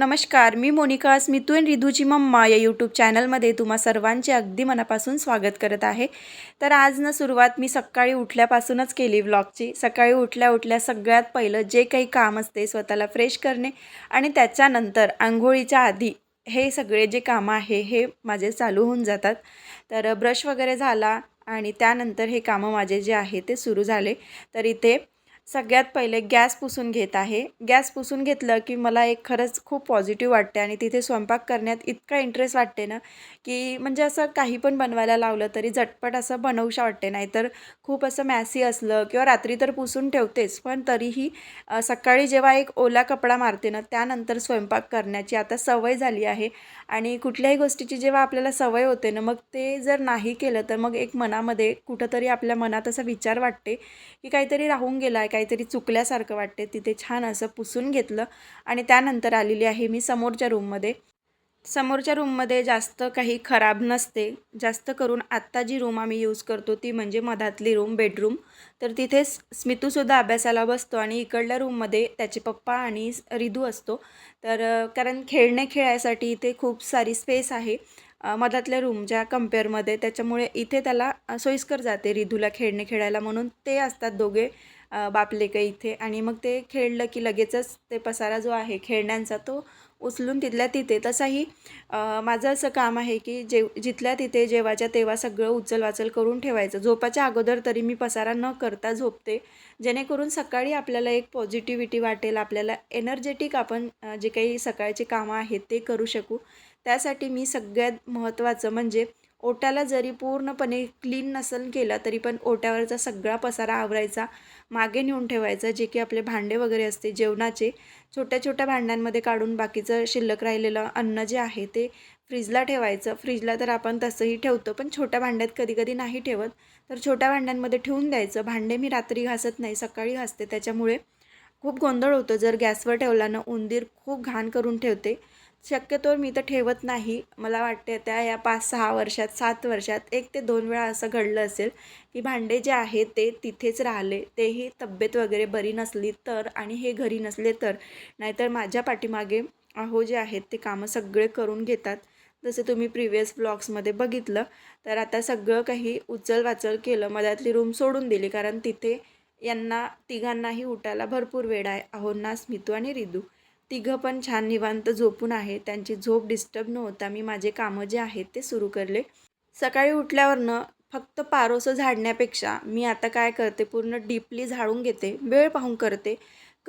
नमस्कार मी मोनिका स्मितू अँड रिधूची मम्मा या यूट्यूब चॅनलमध्ये तुम्हा सर्वांचे अगदी मनापासून स्वागत करत आहे. तर आज ना सुरुवात मी सकाळी उठल्यापासूनच केली व्लॉगची सकाळी उठल्या उठल्या सगळ्यात पहिलं जे काही काम असते स्वतःला फ्रेश करणे आणि त्याच्यानंतर आंघोळीच्या आधी हे सगळे जे कामं आहे हे माझे चालू होऊन जातात. तर ब्रश वगैरे झाला आणि त्यानंतर हे कामं माझे जे आहे ते सुरू झाले. तर इथे सगळ्यात पहिले गॅस पुसून घेत आहे. गॅस पुसून घेतलं की मला एक खरंच खूप पॉझिटिव्ह वाटते आणि तिथे स्वयंपाक करण्यात इतका इंटरेस्ट वाटते ना की म्हणजे असं काही पण बनवायला लावलं तरी झटपट असं बनवूशा वाटते नाहीतर खूप असं मॅसी असलं किंवा रात्री तर पुसून ठेवतेच पण तरीही सकाळी जेव्हा एक ओला कपडा मारते ना त्यानंतर स्वयंपाक करण्याची आता सवय झाली आहे. आणि कुठल्याही गोष्टीची जेव्हा आपल्याला सवय होते ना मग ते जर नाही केलं तर मग एक मनामध्ये कुठंतरी आपल्या मनात असा विचार वाटते की काहीतरी राहून गेला आहे काहीतरी चुकल्यासारखं वाटते तिथे छान असं पुसून घेतलं आणि त्यानंतर आलेली आहे मी समोरच्या रूममध्ये. समोरच्या रूममध्ये जास्त काही खराब नसते. जास्त करून आत्ता जी रूम आम्ही यूज करतो ती म्हणजे मधातली रूम बेडरूम तर तिथे स्मितूसुद्धा अभ्यासाला बसतो आणि इकडल्या रूममध्ये त्याचे पप्पा आणि रिधू असतो. तर कारण खेळणे खेळायसाठी इथे खूप सारी स्पेस आहे मधातल्या रूमच्या कम्पेअरमध्ये त्याच्यामुळे इथे त्याला सोयीस्कर जाते रिधूला खेळणे खेळायला म्हणून. ते असतात दोघे बापलेकं इथे. आणि मग ते खेळलं की लगेचच ते पसारा जो आहे खेळण्यांचा तो उचलून तिथल्या तिथे. तसाही माझं असं काम आहे की जेव जिथल्या तिथे जेवाच्या तेव्हा सगळं उचलवाचल करून ठेवायचं. झोपाच्या अगोदर तरी मी पसारा न करता झोपते. जेणेकरून सकाळी आपल्याला एक पॉझिटिव्हिटी वाटेल. आपल्याला एनर्जेटिक आपण जे काही सकाळचे कामं आहेत ते करू शकू. त्यासाठी मी सगळ्यात महत्त्वाचं म्हणजे ओट्याला जरी पूर्णपणे क्लीन नसेल केलं तरी पण ओट्यावरचा सगळा पसारा आवरायचा. मागे नेऊन ठेवायचा जे की आपले भांडे वगैरे असते जेवणाचे छोट्या छोट्या भांड्यांमध्ये काढून बाकीचं शिल्लक राहिलेलं अन्न जे आहे ते फ्रीजला ठेवायचं. फ्रीजला तर आपण तसंही ठेवतो पण छोट्या भांड्यात कधी कधी नाही ठेवत. तर छोट्या भांड्यांमध्ये ठेवून द्यायचं. भांडे मी रात्री घासत नाही सकाळी घासते. त्याच्यामुळे खूप गोंधळ होतो. जर गॅसवर ठेवला ना उंदीर खूप घाण करून ठेवते. शक्यतोवर मी तर ठेवत नाही. मला वाटते त्या या पाच सहा वर्षात सात वर्षात एक ते दोन वेळा असं घडलं असेल की भांडे जे आहेत ते तिथेच राहिले तेही तब्येत वगैरे बरी नसली तर आणि हे घरी नसले तर. नाहीतर माझ्या पाठीमागे अहो जे आहेत ते कामं सगळे करून घेतात. जसे तुम्ही प्रिव्हियस ब्लॉग्समध्ये बघितलं तर आता सगळं काही उचल वाचल केलं मधातली रूम सोडून दिली कारण तिथे यांना तिघांनाही उठायला भरपूर वेळ आहे. अहोंना स्मितू आणि रिदू. तिघं पण छान निवांत झोपून आहे त्यांची झोप डिस्टर्ब न होता मी माझे कामं जे आहेत ते सुरू करले. सकाळी उठल्यावरनं फक्त पारोसं झाडण्यापेक्षा मी आता काय करते? पूर्ण डीपली झाडून घेते. वेळ पाहून करते.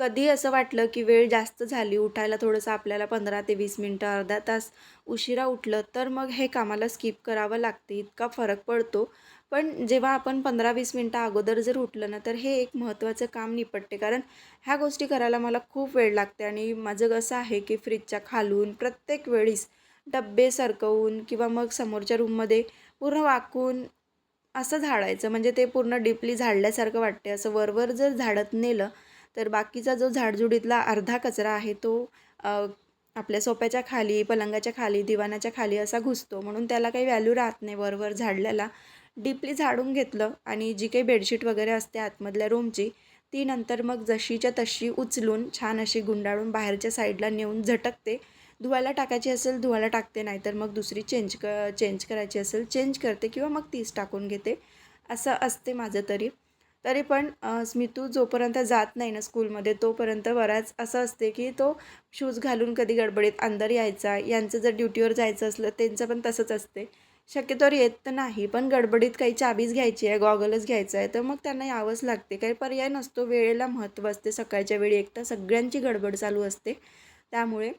कधी असं वाटलं की वेळ जास्त झाली उठायला थोडंसं आपल्याला पंधरा ते वीस मिनटं अर्धा तास उशिरा उठलं तर मग हे कामाला स्किप करावं लागते इतका फरक पडतो. पण जेव्हा आपण पंधरा वीस मिनटं अगोदर जर उठलं ना तर हे एक महत्त्वाचं काम निपटते. कारण ह्या गोष्टी करायला मला खूप वेळ लागते आणि माझं कसं आहे की फ्रीजच्या खालून प्रत्येक वेळीस डब्बे सरकवून किंवा मग समोरच्या रूममध्ये पूर्ण वाकून असं झाडायचं म्हणजे ते पूर्ण डीपली झाडल्यासारखं वाटते. असं वरवर जर झाडत नेलं तर बाकीचा जो झाडझुडीतला अर्धा कचरा आहे तो आपल्या सोप्याच्या खाली पलंगाच्या खाली दिवाणाच्या खाली असा घुसतो. म्हणून त्याला काही व्हॅल्यू राहत नाही वरवर झाडल्याला. डीपली झाडून घेतलं आणि जी काही बेडशीट वगैरे असते आतमधल्या रूमची ती नंतर मग जशीच्या तशी उचलून छान अशी गुंडाळून बाहेरच्या साईडला नेऊन झटकते. धुवायला टाकायची असेल धुवायला टाकते नाहीतर मग दुसरी चेंज क चेंज करायची असेल चेंज करते किंवा मग तीच टाकून घेते. असं असते माझं तरी. तरी पण स्मितू जोपर्यंत जात नाही ना स्कूलमध्ये तोपर्यंत बराच असं असते की तो शूज घालून कधी गडबडीत अंदर यायचा यांचं जर ड्युटीवर जायचं असलं त्यांचं पण तसंच असते. शक्यतोवर येत तर नाही पण गडबडीत काही चाबीच घ्यायची आहे गॉगलच घ्यायचं आहे तर मग त्यांना यावंच लागते. काही पर्याय नसतो वेळेला महत्त्व असते सकाळच्या वेळी एक तर सगळ्यांची गडबड चालू असते. त्यामुळे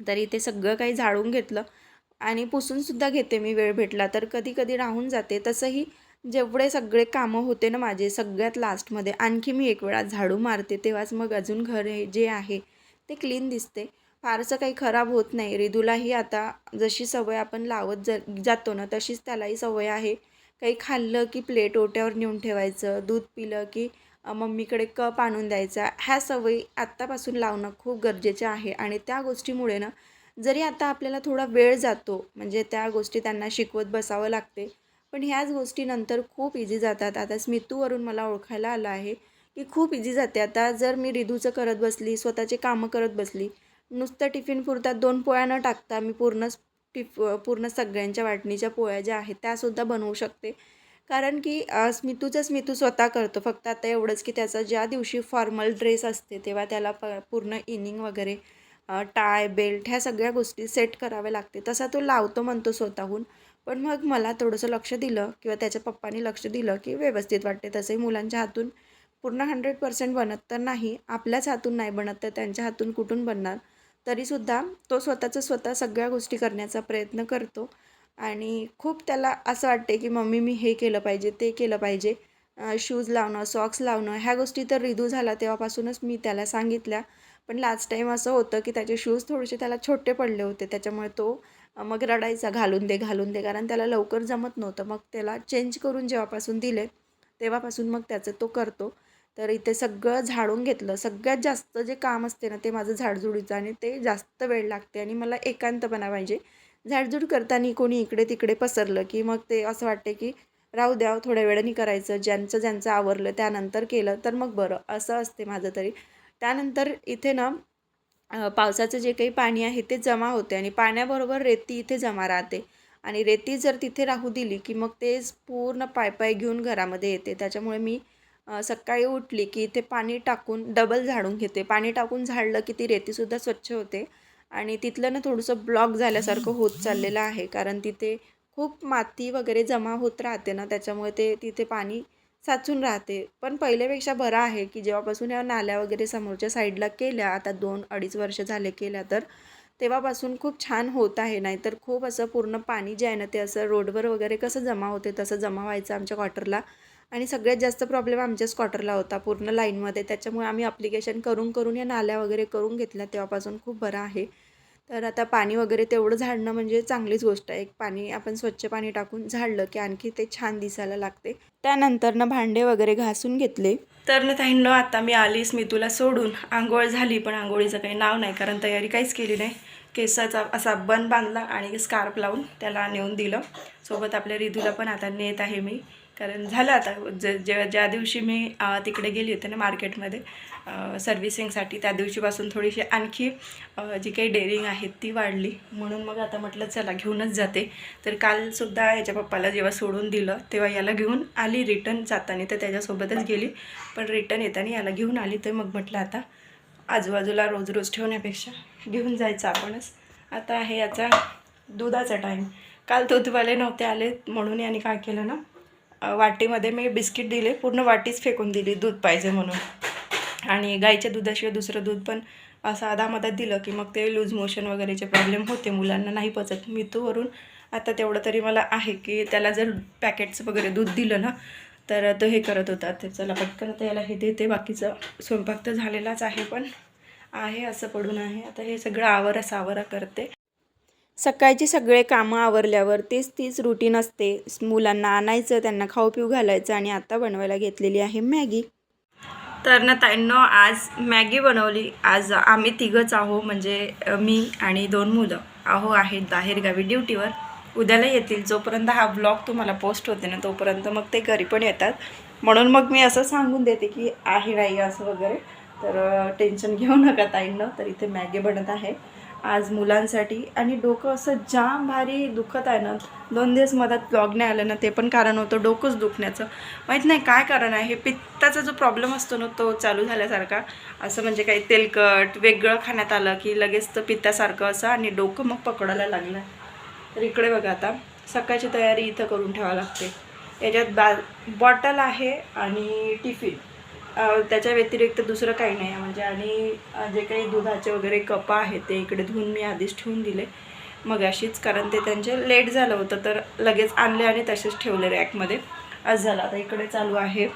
तरी ते सगळं काही झाडून घेतलं. आणि पुसूनसुद्धा घेते मी वेळ भेटला तर कधी कधी राहून जाते. तसंही जेवढे सगळे कामं होते ना माझे सगळ्यात लास्टमध्ये आणखी मी एक वेळा झाडू मारते तेव्हाच मग अजून घर हे जे आहे ते क्लीन दिसते. फारसं काही खराब होत नाही. रिदूलाही आता जशी सवय आपण लावत ज जातो ना तशीच त्यालाही सवय आहे. काही खाल्लं की प्लेट ओट्यावर नेऊन ठेवायचं दूध पिलं की मम्मीकडे कप आणून द्यायचा. ह्या सवयी आत्तापासून लावणं खूप गरजेचं आहे. आणि त्या गोष्टीमुळे ना जरी आता आपल्याला थोडा वेळ जातो म्हणजे त्या गोष्टी त्यांना शिकवत बसावं लागते पण ह्याच गोष्टी नंतर खूप इझी जातात. आता स्मितूवरून मला ओळखायला आलं आहे की खूप इझी जाते. आता जर मी रिधूचं करत बसली स्वतःचे कामं करत बसली नुसतं टिफिन पुरतात दोन पोळ्या न टाकता मी पूर्ण टिफ पूर्ण सगळ्यांच्या वाटणीच्या पोळ्या ज्या आहेत त्यासुद्धा बनवू शकते. कारण की स्मितूचं स्मितू स्वतः करतो. फक्त आता एवढंच की त्याचा ज्या दिवशी फॉर्मल ड्रेस असते तेव्हा त्याला प पूर्ण इनिंग वगैरे टाय बेल्ट ह्या सगळ्या गोष्टी सेट कराव्या लागते. तसा तो लावतो म्हणतो स्वतःहून. पण मग मला थोडंसं लक्ष दिलं किंवा त्याच्या पप्पानी लक्ष दिलं की व्यवस्थित वाटते. तसंही मुलांच्या हातून पूर्ण हंड्रेड पर्सेंट बनत तर नाही. आपल्याच हातून नाही बनत तर त्यांच्या हातून कुठून बनणार? तरीसुद्धा तो स्वतःचं स्वतः सगळ्या गोष्टी करण्याचा प्रयत्न करतो. आणि खूप त्याला असं वाटते की मम्मी मी हे केलं पाहिजे ते केलं पाहिजे. शूज लावणं सॉक्स लावणं ह्या गोष्टी तर रिदू झाला तेव्हापासूनच मी त्याला सांगितल्या. पण लास्ट टाईम असं होतं की त्याचे शूज थोडेसे त्याला छोटे पडले होते. त्याच्यामुळे तो मग रडायचा घालून दे घालून दे कारण त्याला लवकर जमत नव्हतं. मग त्याला चेंज करून जेव्हापासून दिले तेव्हापासून मग त्याचं तो करतो. तर इथे सगळं झाडून घेतलं. सगळ्यात जास्त जे काम असते ना ते माझं झाडझुडीचं आणि ते जास्त वेळ लागते आणि मला एकांतपणा पाहिजे. झाडझूड करताना कोणी इकडे तिकडे पसरलं की मग ते असं वाटते की राहू द्या थोड्या वेळाने करायचं. ज्यांचं ज्यांचं आवरलं त्यानंतर केलं तर मग बरं. असं असते माझं तरी. त्यानंतर इथे ना पावसाचं जे काही पाणी आहे ते जमा होते आणि पाण्याबरोबर रेती इथे जमा राहते. आणि रेती जर तिथे राहू दिली की मग तेच पूर्ण पाय पाय घेऊन घरामध्ये येते. त्याच्यामुळे मी सकाळी उठली की इथे पाणी टाकून डबल झाडून घेते. पाणी टाकून झाडलं की ती रेतीसुद्धा स्वच्छ होते. आणि तिथलं ना थोडंसं ब्लॉक झाल्यासारखं होत चाललेलं आहे. कारण तिथे खूप माती वगैरे जमा होत राहते ना त्याच्यामुळे ते तिथे पाणी साचून राहते. पण पहिल्यापेक्षा बरं आहे की जेव्हापासून या नाल्या वगैरे समोरच्या साईडला केल्या आता दोन अडीच वर्ष झाले केल्या तर तेव्हापासून खूप छान होत आहे. नाहीतर खूप असं पूर्ण पाणी जे आहे ना ते असं रोडवर वगैरे कसं जमा होते तसं जमा व्हायचं आमच्या क्वार्टरला. आणि सगळ्यात जास्त प्रॉब्लेम आमच्याच क्वार्टरला होता पूर्ण लाईनमध्ये. त्याच्यामुळे आम्ही अप्लिकेशन करून करून या नाल्या वगैरे करून घेतल्या तेव्हापासून खूप बरं आहे. तर आता पाणी वगैरे तेवढं झाडणं म्हणजे चांगलीच गोष्ट आहे. एक पाणी आपण स्वच्छ पाणी टाकून झाडलं की आणखी ते छान दिसायला लागते. त्यानंतर ना भांडे वगैरे घासून घेतले. तर ना ताईंनो आता मी आलीस मी तुला सोडून. आंघोळ झाली पण आंघोळीचं काही नाव नाही कारण तयारी काहीच केली नाही. केसाचा असा बन बांधला आणि स्कार्फ लावून त्याला नेऊन दिलं. सोबत आपल्या रिधूला पण आता नेत आहे मी. कारण झालं आता ज जेव्हा ज्या दिवशी मी तिकडे गेली होते ना मार्केटमध्ये सर्व्हिसिंगसाठी त्या दिवशीपासून थोडीशी आणखी जी काही डेअरिंग आहे ती वाढली. म्हणून मग आता म्हटलं चला घेऊनच जाते. तर कालसुद्धा याच्या पप्पाला जेव्हा सोडून दिलं तेव्हा याला घेऊन आली रिटर्न जाताना तर त्याच्यासोबतच गेली. पण रिटर्न येताना याला घेऊन आली तर मग म्हटलं आता आजूबाजूला रोज रोज ठेवण्यापेक्षा घेऊन जायचं आपणच. आता आहे याचा दुधाचा टाईम काल दूधवाले नव्हते आले म्हणून याने काय केलं ना वाटीमध्ये मी बिस्किट दिले पूर्ण वाटीच फेकून दिली दूध पाहिजे म्हणून. आणि गाईच्या दुधाशिवाय दुसरं दूध पण असं आधामधात दिलं की मग ते लूज मोशन वगैरेचे प्रॉब्लेम होते मुलांना नाही पचत. मितूवरून आता तेवढं तरी मला आहे की त्याला जर पॅकेट्स वगैरे दूध दिलं ना तर तो हे करत होता. ते चला पटकन आता याला हे देते बाकीचं स्वयंपाक तर झालेलाच आहे पण आहे असं पडून आहे. आता हे सगळं आवरा सावरा करते. सकाळची सगळे कामं आवरल्यावर तेच तीच रुटीन असते. मुलांना आणायचं त्यांना खाऊ पिऊ घालायचं आणि आता बनवायला घेतलेली आहे मॅगी. तर ना ताईंनो आज मॅगी बनवली. आज आम्ही तिघंच आहो म्हणजे मी आणि दोन मुलं आहो आहेत बाहेरगावी ड्युटीवर. उद्याला येतील. जोपर्यंत हा ब्लॉग तुम्हाला पोस्ट होते ना तोपर्यंत मग ते घरी पण येतात. म्हणून मग मी असं सांगून देते की आहे नाही असं वगैरे. तर टेन्शन घेऊ नका ताईंनं. तर इथे मॅगी बनत आहे. आज मुलांसाठी. आणि डोकं असं जाम भारी दुखत आहे ना. दोन दिवस मधात ब्लॉग नाही आलं ना ते पण कारण होतं डोकंच दुखण्याचं. माहीत नाही काय कारण आहे हे पित्ताचा जो प्रॉब्लेम असतो ना तो चालू झाल्यासारखा. असं म्हणजे काही तेलकट वेगळं खाण्यात आलं की लगेच तर पित्तासारखं असं आणि डोकं मग पकडायला लागलं. तर इकडे बघा आता सकाळची तयारी इथं करून ठेवावी लागते. याच्यात बा बॉटल आहे आणि टिफिन त्याच्या व्यतिरिक्त दुसरं काही नाही. आहे म्हणजे आणि जे काही दुधाचे वगैरे कप आहेत ते इकडे धुवून मी आधीच ठेवून दिले. मग अशीच कारण ते त्यांचे लेट झालं होतं तर लगेच आणले आणि तसेच ठेवले रॅकमध्ये. आज झालं. आता इकडे चालू आहे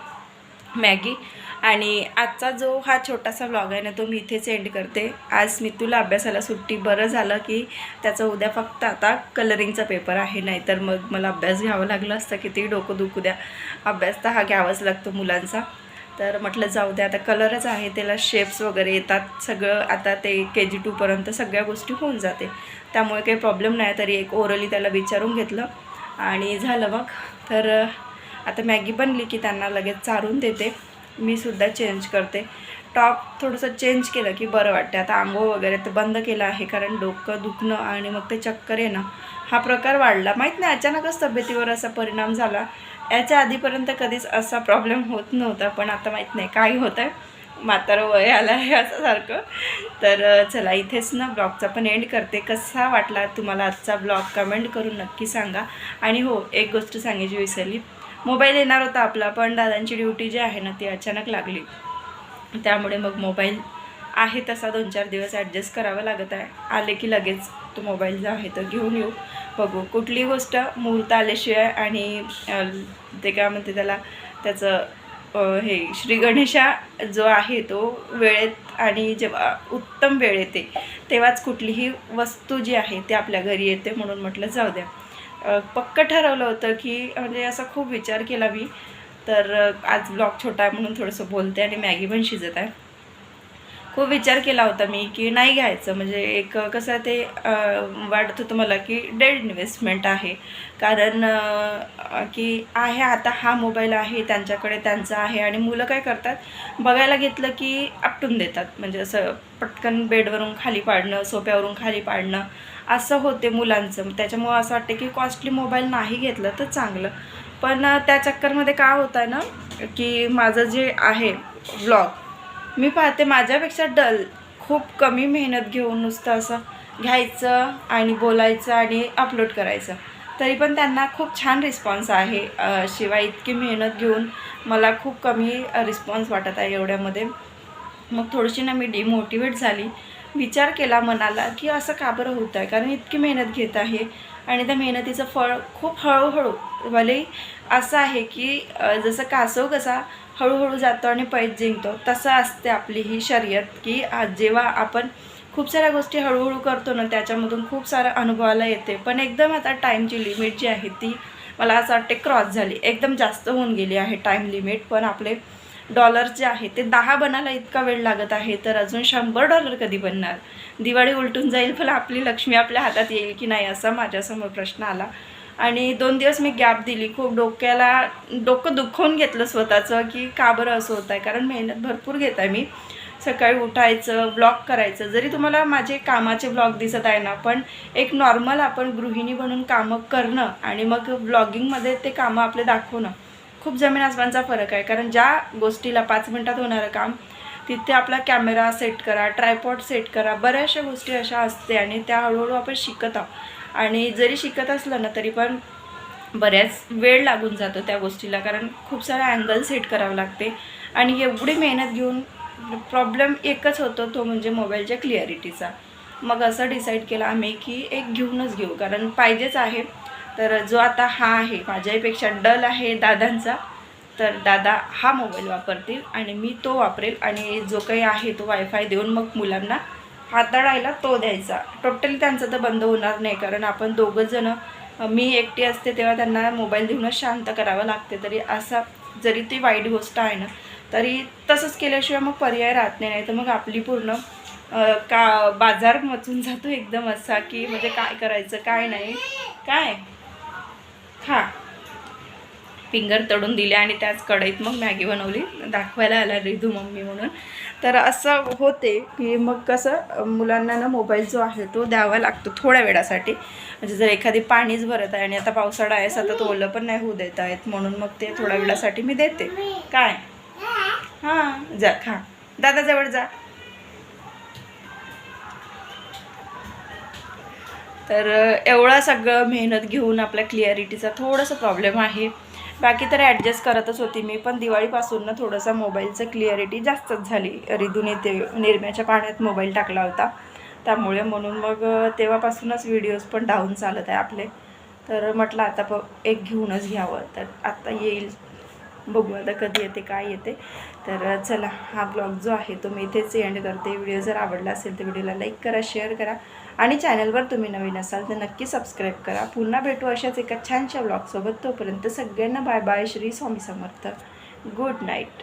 मॅगी. आणि आजचा जो हा छोटासा व्लॉग आहे ना तो मी इथेच एंड करते. आज मी तुला अभ्यासाला सुट्टी. बरं झालं की त्याचं उद्या फक्त आता कलरिंगचा पेपर आहे. नाहीतर मग मला अभ्यास घ्यावा लागला असतं. किती डोकं दुखू द्या. अभ्यास तर हा घ्यावाच लागतो मुलांचा. तर म्हटलं जाऊ द्या आता कलरच आहे त्याला शेप्स वगैरे येतात सगळं आता ते के जी टूपर्यंत सगळ्या गोष्टी होऊन जाते. त्यामुळे काही प्रॉब्लेम नाही तरी एक ओरली त्याला विचारून घेतलं आणि झालं मग. तर आता मॅगी बनली की त्यांना लगेच चारून देते. मी सुद्धा चेंज करते. टॉप थोडंसं चेंज केलं की बरं वाटतं. आता आंघोळ वगैरे तर बंद केलं आहे कारण डोकं दुखणं आणि मग ते चक्कर येणं हा प्रकार वाढला. माहीत नाही अचानकच तब्येतीवर असा परिणाम झाला. याच्या आधीपर्यंत कधीच असा प्रॉब्लेम होत नव्हता पण आता माहीत नाही. काय होतं आहे म्हातारं वय आलं आहे असं सारखं. तर चला इथेच ना ब्लॉगचा पण एंड करते. कसा वाटला तुम्हाला आजचा ब्लॉग? कमेंट करून नक्की सांगा. आणि हो एक गोष्ट सांगायची विसरली. मोबाईल येणार होता आपला पण दादांची ड्युटी जी आहे ना ती अचानक लागली. त्यामुळे मग मोबाईल आहे तसा दोन चार दिवस ॲडजस्ट करावा लागत आहे. आले की लगेच तो मोबाईल जो आहे तो घेऊन येऊ. बघू. कुठली गोष्ट मुहूर्त आल्याशिवाय आणि ते काय म्हणते त्याला त्याचं हे श्री गणेशा जो आहे तो वेळेत आणि जेव्हा उत्तम वेळ येते तेव्हाच कुठलीही वस्तू जी आहे ती आपल्या घरी येते म्हणून म्हटलं जाऊ द्या. पक्क ठरवलं होतं की म्हणजे असा खूप विचार केला मी. तर आज ब्लॉग छोटा आहे म्हणून थोडंसं बोलते आणि मॅगी पण शिजत आहे. खूप विचार केला होता मी की नाही घ्यायचं. म्हणजे एक कसं ते वाटत होतं मला की डेड इन्व्हेस्टमेंट आहे. कारण की आहे आता हा मोबाईल आहे त्यांच्याकडे त्यांचा आहे आणि मुलं काय करतात? बघायला घेतलं की आपटून देतात. म्हणजे असं पटकन बेडवरून खाली पाडणं सोप्यावरून खाली पाडणं असं होते मुलांचं. त्याच्यामुळं असं वाटतं की कॉस्टली मोबाईल नाही घेतलं तर चांगलं. पण त्या चक्करमध्ये काय होतं आहे ना की माझं जे आहे व्लॉग मी पाहते माझ्यापेक्षा डल. खूप कमी मेहनत घेऊन नुसतं असं घ्यायचं आणि बोलायचं आणि अपलोड करायचं. तरी पण त्यांना खूप छान रिस्पॉन्स आहे. शिवाय इतकी मेहनत घेऊन मला खूप कमी रिस्पॉन्स वाटत आहे एवढ्यामध्ये. मग थोडीशी ना मी डिमोटिवेट झाली. विचार केला मनाला की असं का बरं होत आहे? कारण इतकी मेहनत घेत आहे आणि त्या मेहनतीचं फळ खूप हळूहळू भले असं आहे की जसं कासव कसा हळूहळू जातो आणि पैज जिंकतो तसं असते आपली ही शर्यत की जेव्हा आपण खूप साऱ्या गोष्टी हळूहळू करतो ना त्याच्यामधून खूप सारं अनुभवाला येते. पण एकदम आता टाईमची लिमिट जी आहे ती मला असं वाटते क्रॉस झाली. एकदम जास्त होऊन गेली आहे टाईम लिमिट पण आपले डॉलर जे आहे ते दहा बनायला इतका वेळ लागत आहे तर अजून शंभर डॉलर कधी बनणार? दिवाळी उलटून जाईल पण आपली लक्ष्मी आपल्या हातात येईल की नाही असा माझ्यासमोर प्रश्न आला. आणि दोन दिवस मी गॅप दिली खूप डोक्याला डोकं दुखवून घेतलं स्वतःचं की का बरं असं होत आहे कारण मेहनत भरपूर घेत आहे मी. सकाळी उठायचं ब्लॉग करायचं. जरी तुम्हाला माझे कामाचे ब्लॉग दिसत आहे ना पण एक नॉर्मल आपण गृहिणी बनून कामं करणं आणि मग ब्लॉगिंगमध्ये ते कामं आपले दाखवणं खूप जमीन आसमानचा फरक आहे. कारण ज्या गोष्टीला पाच मिनटात होणारं काम तिथे आपला कॅमेरा सेट करा ट्रायपॉड सेट करा बऱ्याचशा गोष्टी अशा असते आणि त्या हळूहळू आपण शिकत आहोत. आणि जरी शिकत असलं ना तरी पण बऱ्याच वेळ लागून जातो त्या गोष्टीला. कारण खूप सारा अँगल सेट करावं लागते. आणि एवढी मेहनत घेऊन प्रॉब्लेम एकच होतो तो म्हणजे मोबाईलच्या क्लिअरिटीचा मग असं डिसाईड केलं आम्ही की एक घेऊनच घेऊ. कारण पाहिजेच आहे. तर जो आता हा आहे माझ्यापेक्षा डल आहे दादांचा तर दादा हा मोबाईल वापरतील आणि मी तो वापरेल आणि जो काही आहे तो वायफाय देऊन मग मुलांना हाताळायला तो द्यायचा. टोटली त्यांचं तर बंद होणार नाही कारण आपण दोघंजणं मी एकटी असते तेव्हा त्यांना मोबाईल देऊनच शांत करावं लागते तरी असा जरी ती वाईट गोष्ट आहे ना तरी तसंच केल्याशिवाय मग पर्याय राहत नाही तर मग आपली पूर्ण का बाजार मचून जातो एकदम असा की म्हणजे काय करायचं काय नाही काय? हां. फिंगर तळून दिले आणि त्याच कढईत मग मॅगी बनवली. दाखवायला आला रिधू मम्मी म्हणून. तर असं होते की मग कसं मुलांना ना मोबाईल जो आहे तो द्यावा लागतो थोड्या वेळासाठी. म्हणजे जर एखादी पाणीच भरत आहे आणि आता पावसाळा आहे सतत ओलं पण नाही होऊ देत आहेत म्हणून मग ते थोड्या वेळासाठी मी देते. काय? हां जा खा. दादाजवळ जा. तर एवढा सगळं मेहनत घेऊन आपल्या क्लिअरिटीचा थोडंसं प्रॉब्लेम आहे. बाकी तर ॲडजस्ट करतच होती मी पण दिवाळीपासून ना थोडंसं मोबाईलचं क्लिअरिटी जास्तच झाली. रिधून येते निरम्याच्या पाण्यात मोबाईल टाकला होता. त्यामुळे म्हणून मग तेव्हापासूनच व्हिडिओज पण डाऊन चालत आहे आपले. तर म्हटलं आता प एक घेऊनच घ्यावं. तर आत्ता येईल. बघू आता कधी येते काय येते. तर चला हा ब्लॉग जो आहे तो मी इथेच एंड करते. व्हिडिओ जर आवडला असेल तर व्हिडिओला लाईक करा शेअर करा. आणि चॅनलवर तुम्ही नवीन असाल तर नक्की सबस्क्राईब करा. पुन्हा भेटू अशाच एका छानशा ब्लॉगसोबत तोपर्यंत सगळ्यांना bye bye Shri Swami Samarth. Good night